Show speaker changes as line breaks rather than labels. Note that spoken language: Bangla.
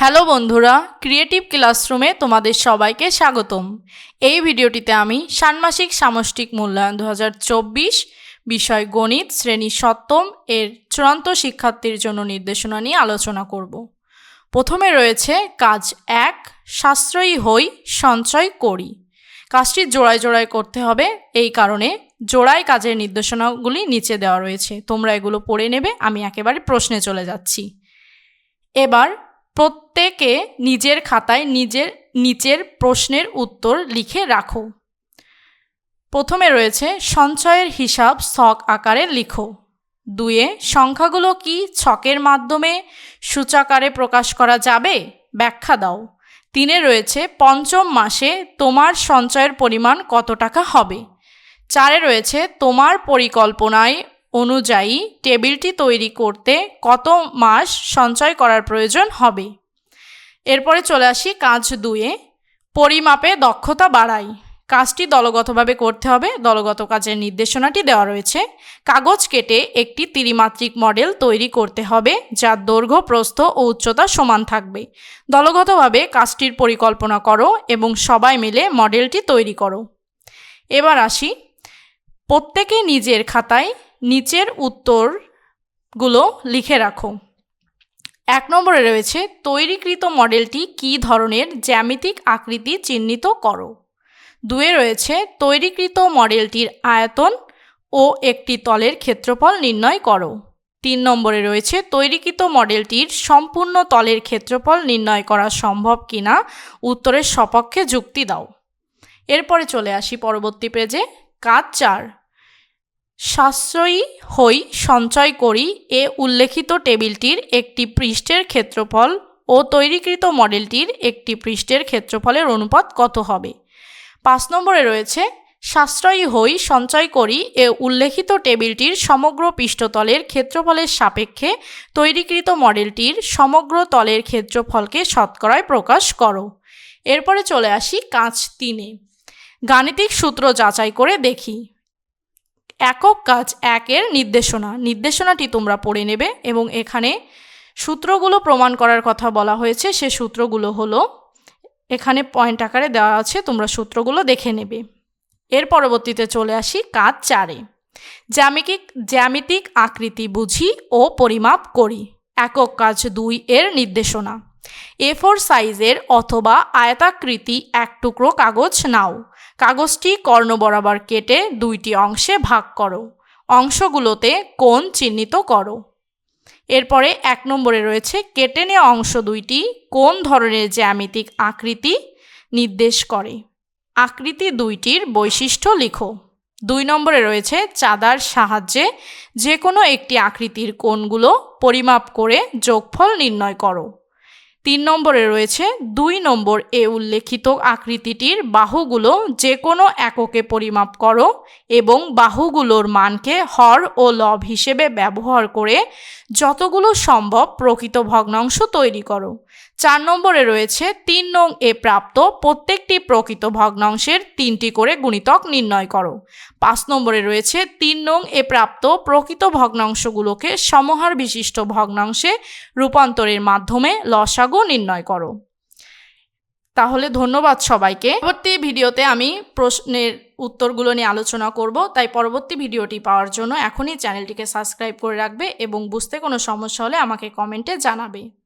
হ্যালো বন্ধুরা ক্রিয়েটিভ ক্লাসরুমে তোমাদের সবাইকে স্বাগতম। এই ভিডিওটিতে আমি ষান্মাসিক সামষ্টিক মূল্যায়ন দু হাজার চব্বিশ বিষয় গণিত শ্রেণি সপ্তম এর চূড়ান্ত শিক্ষার্থীর জন্য নির্দেশনা নিয়ে আলোচনা করব। প্রথমে রয়েছে কাজ এক, সাশ্রয়ী হই, সঞ্চয় করি। কাজটি জোড়ায় জোড়ায় করতে হবে, এই কারণে জোড়ায় কাজের নির্দেশনাগুলি নিচে দেওয়া রয়েছে। তোমরা এগুলো পড়ে নেবে, আমি একেবারে প্রশ্নে চলে যাচ্ছি। এবার প্রত্যেকে নিজের খাতায় নিজের নিচের প্রশ্নের উত্তর লিখে রাখো। প্রথমে রয়েছে, সঞ্চয়ের হিসাব ছক আকারে লিখো। দুয়ে সংখ্যাগুলো কি ছকের মাধ্যমে সূচাকারে প্রকাশ করা যাবে? ব্যাখ্যা দাও। তিনে রয়েছে, পঞ্চম মাসে তোমার সঞ্চয়ের পরিমাণ কত টাকা হবে? চারে রয়েছে, তোমার পরিকল্পনায় অনুযায়ী টেবিলটি তৈরি করতে কত মাস সঞ্চয় করার প্রয়োজন হবে। এরপরে চলে আসি কাজ দুয়ে। পরিমাপে দক্ষতা বাড়াই। কাজটি দলগতভাবে করতে হবে। দলগত কাজের নির্দেশনাটি দেওয়া রয়েছে। কাগজ কেটে একটি ত্রিমাত্রিক মডেল তৈরি করতে হবে যার দৈর্ঘ্য, প্রস্থ ও উচ্চতা সমান থাকবে। দলগতভাবে কাজটির পরিকল্পনা করো এবং সবাই মিলে মডেলটি তৈরি করো। এবার আসি প্রত্যেকে নিজের খাতায় নিচের উত্তরগুলো লিখে রাখো। এক নম্বরে রয়েছে, তৈরিকৃত মডেলটি কী ধরনের জ্যামিতিক আকৃতি চিহ্নিত করো? দুয়ে রয়েছে, তৈরিকৃত মডেলটির আয়তন ও একটি তলের ক্ষেত্রফল নির্ণয় করো। তিন নম্বরে রয়েছে, তৈরিকৃত মডেলটির সম্পূর্ণ তলের ক্ষেত্রফল নির্ণয় করা সম্ভব কিনা উত্তরের সপক্ষে যুক্তি দাও। এরপরে চলে আসি পরবর্তী পেজে কাজ চার। সাশ্রয়ী হই সঞ্চয় করি এ উল্লেখিত টেবিলটির একটি পৃষ্ঠের ক্ষেত্রফল ও তৈরিকৃত মডেলটির একটি পৃষ্ঠের ক্ষেত্রফলের অনুপাত কত হবে? পাঁচ নম্বরে রয়েছে, সাশ্রয়ী হই সঞ্চয় করি এ উল্লেখিত টেবিলটির সমগ্র পৃষ্ঠতলের ক্ষেত্রফলের সাপেক্ষে তৈরিকৃত মডেলটির সমগ্র তলের ক্ষেত্রফলকে শতকরায় প্রকাশ করো। এরপরে চলে আসি কাঁচ তিনে। গাণিতিক সূত্র যাচাই করে দেখি। একক কাজ একের নির্দেশনা। নির্দেশনাটি তোমরা পড়ে নেবে এবং এখানে সূত্রগুলো প্রমাণ করার কথা বলা হয়েছে। সে সূত্রগুলো হলো, এখানে পয়েন্ট আকারে দেওয়া আছে, তোমরা সূত্রগুলো দেখে নেবে। এর পরবর্তীতে চলে আসি কাজ চারে। জ্যামিতিক জ্যামিতিক আকৃতি বুঝি ও পরিমাপ করি। একক কাজ দুই এর নির্দেশনা। এ ফোর সাইজের অথবা আয়তাকৃতি এক টুকরো কাগজ নাও। কাগজটি কর্ণ বরাবর কেটে দুইটি অংশে ভাগ করো। অংশগুলোতে কোণ চিহ্নিত করো। এরপরে এক নম্বরে রয়েছে কেটে নেওয়া অংশ দুইটি কোন ধরনের জ্যামিতিক আকৃতি নির্দেশ করে। আকৃতি দুইটির বৈশিষ্ট্য লিখো। দুই নম্বরে রয়েছে চাঁদার সাহায্যে যে কোনো একটি আকৃতির কোণগুলো পরিমাপ করে যোগফল নির্ণয় করো। তিন নম্বরে রয়েছে দুই নম্বর এ উল্লেখিত আকৃতিটির বাহুগুলো যে কোনো এককে পরিমাপ করো এবং বাহুগুলোর মানকে হর ও লব হিসেবে ব্যবহার করে যতগুলো সম্ভব প্রকৃত ভগ্নাংশ তৈরি করো। চার নম্বরে রয়েছে তিন নং এ প্রাপ্ত প্রত্যেকটি প্রকৃত ভগ্নাংশের তিনটি করে গুণিতক নির্ণয় করো। পাঁচ নম্বরে রয়েছে, তিন নং এ প্রাপ্ত প্রকৃত ভগ্নাংশগুলোকে সমহার বিশিষ্ট ভগ্নাংশে রূপান্তরের মাধ্যমে লসাগু নির্ণয় করো। তাহলে ধন্যবাদ সবাইকে। পরবর্তী ভিডিওতে আমি প্রশ্নের উত্তরগুলো নিয়ে আলোচনা করব, তাই পরবর্তী ভিডিওটি পাওয়ার জন্য এখনই চ্যানেলটিকে সাবস্ক্রাইব করে রাখবে এবং বুঝতে কোনো সমস্যা হলে আমাকে কমেন্টে জানাবে।